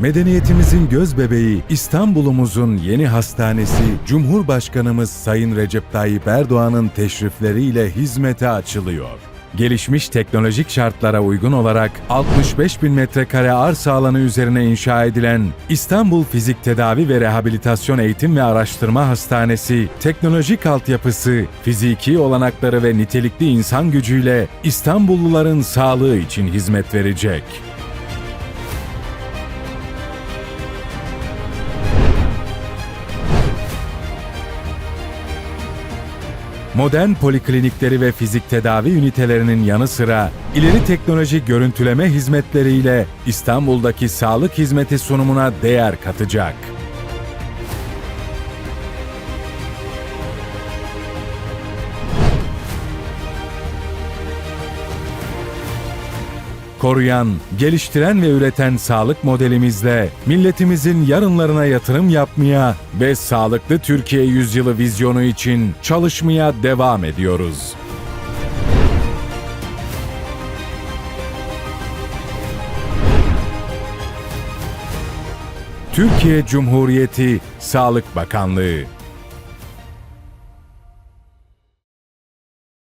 Medeniyetimizin göz bebeği İstanbul'umuzun yeni hastanesi Cumhurbaşkanımız Sayın Recep Tayyip Erdoğan'ın teşrifleriyle hizmete açılıyor. Gelişmiş teknolojik şartlara uygun olarak 65 bin metrekare arsa alanı üzerine inşa edilen İstanbul Fizik Tedavi ve Rehabilitasyon Eğitim ve Araştırma Hastanesi, teknolojik altyapısı, fiziki olanakları ve nitelikli insan gücüyle İstanbulluların sağlığı için hizmet verecek. Modern poliklinikleri ve fizik tedavi ünitelerinin yanı sıra ileri teknoloji görüntüleme hizmetleriyle İstanbul'daki sağlık hizmeti sunumuna değer katacak. Koruyan, geliştiren ve üreten sağlık modelimizle milletimizin yarınlarına yatırım yapmaya ve sağlıklı Türkiye yüzyılı vizyonu için çalışmaya devam ediyoruz. Türkiye Cumhuriyeti Sağlık Bakanlığı